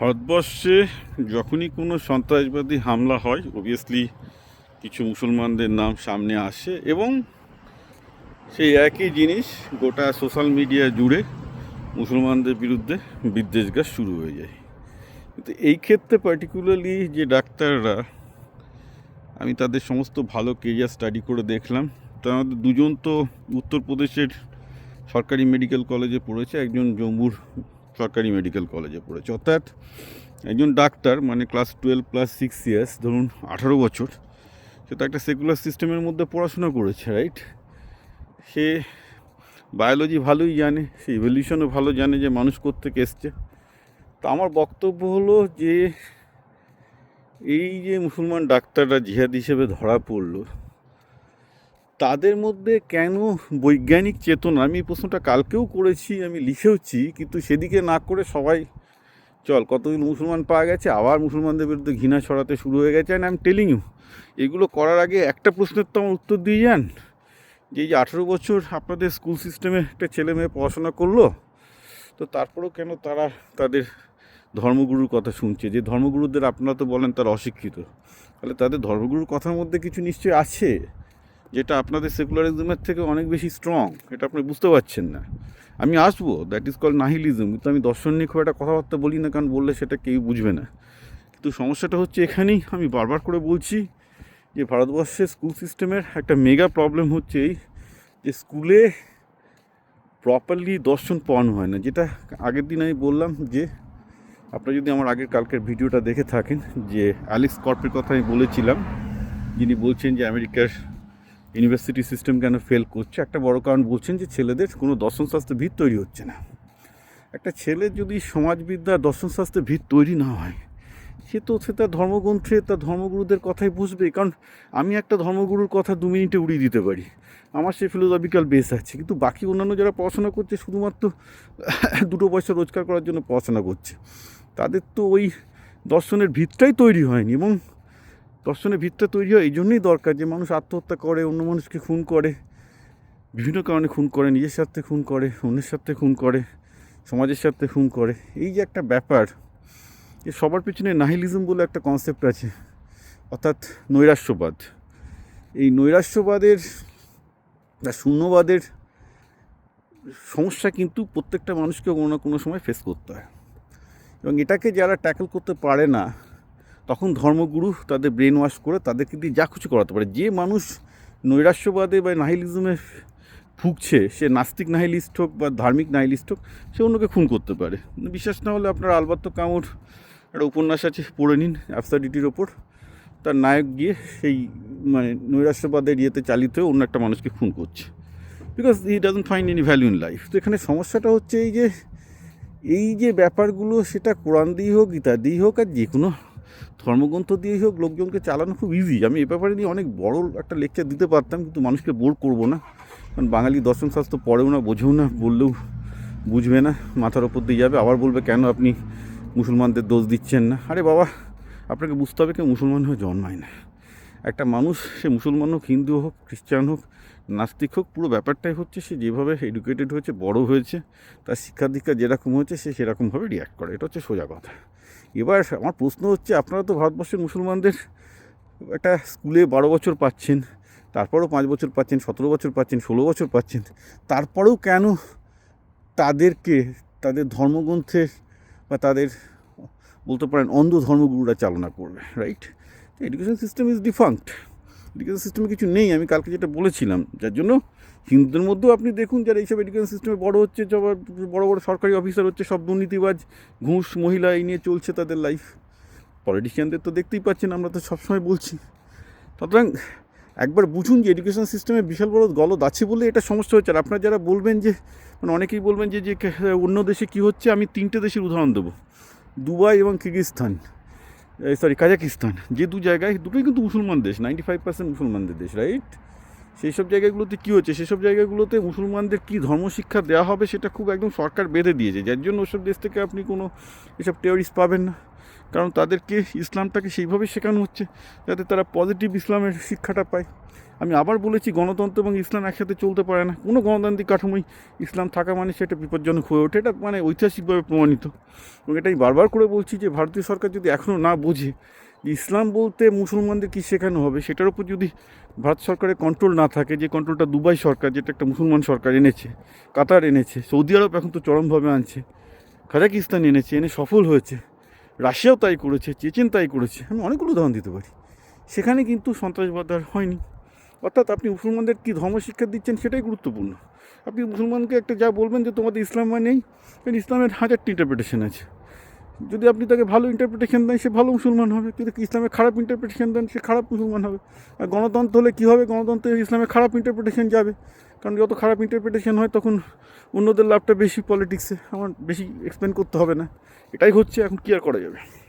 ভারতবর্ষে যখনই কোনো সন্ত্রাসবাদী হামলা হয় অবভিয়াসলি কিছু মুসলমানদের নাম সামনে আসে এবং সেই একই জিনিস গোটা সোশ্যাল মিডিয়া জুড়ে মুসলমানদের বিরুদ্ধে বিদ্বেষগার শুরু হয়ে যায়। কিন্তু এই ক্ষেত্রে পার্টিকুলারলি যে ডাক্তাররা, আমি তাদের সমস্ত ভালো কেরিয়ার স্টাডি করে দেখলাম। তার মধ্যে দুজন তো উত্তরপ্রদেশের সরকারি মেডিকেল কলেজে পড়েছে, একজন জম্মুর সরকারি মেডিকেল কলেজে পড়েছে। অর্থাৎ একজন ডাক্তার মানে class twelve plus six years, ধরুন আঠারো বছর, সে তো একটা সেকুলার সিস্টেমের মধ্যে পড়াশোনা করেছে, রাইট? সে বায়োলজি ভালোই জানে, সে ইভলিউশনও ভালো জানে যে মানুষ কোত্থেকে এসছে। তো আমার বক্তব্য হলো যে, এই যে মুসলমান ডাক্তাররা জিহাদ হিসেবে ধরা পড়ল তাদের মধ্যে কেন বৈজ্ঞানিক চেতনা? আমি এই প্রশ্নটা কালকেও করেছি, আমি লিখেওছি, কিন্তু সেদিকে না করে সবাই, চল কতদিন মুসলমান পাওয়া গেছে, আবার মুসলমানদের বিরুদ্ধে ঘৃণা ছড়াতে শুরু হয়ে গেছে and I am telling you এগুলো করার আগে একটা প্রশ্নের তো আমার উত্তর দিয়ে যান। যে এই যে আঠেরো বছর আপনাদের স্কুল সিস্টেমে একটা ছেলে মেয়ে পড়াশোনা করল, তো তারপরেও কেন তারা তাদের ধর্মগুরুর কথা শুনছে? যে ধর্মগুরুদের আপনারা তো বলেন তারা অশিক্ষিত। তাহলে তাদের ধর্মগুরুর কথার মধ্যে কিছু নিশ্চয়ই আছে? যেটা আপনাদের সেকুলারিজমের থেকে অনেক বেশি স্ট্রং এটা আপনি বুঝতে পারছেন না। আমি আসব দ্যাট ইজ কল নাহিলিজম কিন্তু আমি দর্শন নিয়ে খুব একটা কথাবার্তা বলি না, কারণ বললে সেটা কেউ বুঝবে না। কিন্তু সমস্যাটা হচ্ছে এখানেই, আমি বারবার করে বলছি যে ভারতবর্ষের স্কুল সিস্টেমের একটা মেগা প্রবলেম হচ্ছে এই যে স্কুলে প্রপারলি দর্শন পড়ানো হয় না। যেটা আগের দিন আমি বললাম যে, আপনারা যদি আমার আগের কালকের ভিডিওটা দেখে থাকেন, যে অ্যালেক্স কর্পের কথা আমি বলেছিলাম, যিনি বলছেন যে আমেরিকার ইউনিভার্সিটি সিস্টেম কেন ফেল করছে? একটা বড় কারণ বলছেন যে ছেলেদের কোনো দর্শনশাস্ত্রের ভিত তৈরি হচ্ছে না। একটা ছেলে যদি সমাজবিদ্যা দর্শনশাস্ত্রের ভিত তৈরি না হয়, সে তো সে তার ধর্মগ্রন্থে, তার ধর্মগুরুদের কথাই বুঝবে। কারণ আমি একটা ধর্মগুরুর কথা দু মিনিটে উড়িয়ে দিতে পারি। আমার সে ফিলোসফিক্যাল বেস আছে। কিন্তু বাকি অন্যান্য যারা পড়াশোনা করছে, শুধুমাত্র দুটো পয়সা রোজগার করার জন্য পড়াশোনা করছে, তাদের তো ওই দর্শনের ভিতটাই তৈরি হয়নি এবং দর্শনের ভিতটা তৈরি হয় এই জন্যই দরকার যে মানুষ আত্মহত্যা করে, অন্য মানুষকে খুন করে, বিভিন্ন কারণে খুন করে, নিজের স্বার্থে খুন করে, অন্যের স্বার্থে খুন করে, সমাজের স্বার্থে খুন করে। এই যে একটা ব্যাপার, যে সবার পিছনে নাহিলিজম বলে একটা কনসেপ্ট আছে, অর্থাৎ নৈরাশ্যবাদ। এই নৈরাশ্যবাদের বা শূন্যবাদের সমস্যা কিন্তু প্রত্যেকটা মানুষকে কোনো না কোনো সময় ফেস করতে হয়। এবং এটাকে যারা ট্যাকল করতে পারে না তখন ধর্মগুরু তাদের ব্রেন ওয়াশ করে তাদেরকে দিয়ে যা কিছু করাতে পারে। যে মানুষ নৈরাশ্যবাদে বা নাহিলিজমে ভুগছে, সে নাস্তিক নাহিলিস্ট হোক বা ধার্মিক নাহিলিস্ট হোক, সে অন্যকে খুন করতে পারে। বিশ্বাস না হলে আপনার আলবাত্ত কামড় একটা উপন্যাস আছে, পড়ে নিন অ্যাবসাডিটির ওপর। তার নায়ক গিয়ে সেই মানে নৈরাশ্যবাদের ইয়েতে চালিত হয়ে অন্য একটা মানুষকে খুন করছে। Because he doesn't find any value in life তো এখানে সমস্যাটা হচ্ছে এই যে এই যে ব্যাপারগুলো, সেটা কোরআন দিয়েই হোক, গীতা দিয়েই হোক আর যে কোনো ধর্মগ্রন্থ দিয়েই হোক, লোকজনকে চালানো খুব ইজি আমি এ ব্যাপারে নিয়ে অনেক বড় একটা লেকচার দিতে পারতাম, কিন্তু মানুষকে বোর করব না। কারণ বাঙালি দর্শনশাস্ত্র পড়েও না, বোঝেও না, বললেও বুঝবে না, মাথার ওপর দিয়ে যাবে। আবার বলবে, কেন আপনি মুসলমানদের দোষ দিচ্ছেন না? আরে বাবা, আপনাকে বুঝতে হবে কেউ মুসলমান হয়ে জন্মায় না। একটা মানুষ, সে মুসলমান হোক, হিন্দু হোক, খ্রিস্টান হোক, নাস্তিক হোক, পুরো ব্যাপারটাই হচ্ছে সে যেভাবে এডুকেটেড হয়েছে, বড় হয়েছে, তার শিক্ষা দীক্ষা যেরকম হয়েছে, সে সেরকমভাবে রিয়াক্ট করে। এটা হচ্ছে সোজা কথা। এবার আমার প্রশ্ন হচ্ছে, আপনারা তো ভারতবর্ষের মুসলমানদের একটা স্কুলে বারো বছর পাচ্ছেন, তারপরেও পাঁচ বছর পাচ্ছেন, সতেরো বছর পাচ্ছেন, ষোলো বছর পাচ্ছেন, তারপরেও কেন তাদেরকে, তাদের ধর্মগ্রন্থের বা তাদের বলতে পারেন অন্ধ ধর্মগুরুরা চালনা করবে right education system is defunct education সিস্টেমে কিছু নেই, আমি কালকে যেটা বলেছিলাম। যার জন্য হিন্দুদের মধ্যেও আপনি দেখুন যারা এইসব এডুকেশন সিস্টেমে বড় হচ্ছে সবার বড় বড় সরকারি অফিসার হচ্ছে, সব দুর্নীতিবাজ, ঘুষ, মহিলা, এই নিয়ে চলছে তাদের লাইফ পলিটিশিয়ানদের তো দেখতেই পাচ্ছেন, আমরা তো সবসময় বলছি। সুতরাং একবার বুঝুন যে এডুকেশন সিস্টেমে বিশাল বড় গলদ আছে বলে এটা সমস্যা হচ্ছে। আর আপনারা যারা বলবেন যে মানে অনেকেই বলবেন যে যে অন্য দেশে কী হচ্ছে, আমি তিনটে দেশের উদাহরণ দেবো। দুবাই এবং কিরগিস্তান সরি কাজাকিস্তান যে দু জায়গায়, দুটোই কিন্তু মুসলমান দেশ নাইনটি ফাইভ পার্সেন্ট মুসলমানদের দেশ রাইট সেই সব জায়গাগুলোতে কী হচ্ছে? সেসব জায়গাগুলোতে মুসলমানদের কী ধর্মশিক্ষা দেওয়া হবে সেটা খুব একদম সরকার বেঁধে দিয়েছে। যার জন্য ওসব দেশ থেকে আপনি কোনো এসব টেওরিস্ট পাবেন না। কারণ তাদেরকে ইসলামটাকে সেইভাবে শেখানো হচ্ছে, যাতে তারা পজিটিভ ইসলামের শিক্ষাটা পায়। আমি আবার বলেছি, গণতন্ত্র এবং ইসলাম একসাথে চলতে পারে না। কোনো গণতান্ত্রিক কাঠামোই ইসলাম থাকা মানে সেটা বিপজ্জনক হয়ে ওঠে। এটা মানে ঐতিহাসিকভাবে প্রমাণিত। এবং এটাই বারবার করে বলছি যে, ভারতীয় সরকার যদি এখনও না বোঝে যে ইসলাম বলতে মুসলমানদের কী শেখানো হবে, সেটার উপর যদি ভারত সরকারের কন্ট্রোল না থাকে, যে কন্ট্রোলটা দুবাই সরকার, যেটা একটা মুসলমান সরকার এনেছে, কাতার এনেছে, সৌদি আরব এখন তো চরমভাবে আনছে কাজাকিস্তান এনেছে, এনে সফল হয়েছে, রাশিয়াও তাই করেছে, চেচেন তাই করেছে। আমি অনেকগুলো উদাহরণ দিতে পারি। সেখানে কিন্তু সন্ত্রাসবাদ আর হয়নি। অর্থাৎ আপনি মুসলমানদের কী ধর্ম শিক্ষা দিচ্ছেন সেটাই গুরুত্বপূর্ণ। আপনি মুসলমানকে একটা যা বলবেন যে তোমাদের ইসলাম মানে নেই, কারণ ইসলামের হাজারটি ইন্টারপ্রিটেশন আছে। যদি আপনি তাকে ভালো ইন্টারপ্রিটেশন দেন, সে ভালো মুসলমান হবে। যদি ইসলামের খারাপ ইন্টারপ্রিটেশন দেন, সে খারাপ মুসলমান হবে। আর গণতন্ত্র হলে কী হবে? গণতন্ত্রে ইসলামের খারাপ ইন্টারপ্রিটেশন যাবে। কারণ যত খারাপ ইন্টারপ্রিটেশন হয়, তখন অন্যদের লাভটা বেশি পলিটিক্সে আমার বেশি এক্সপ্লেন করতে হবে না। এটাই হচ্ছে, এখন কী আর করা যাবে।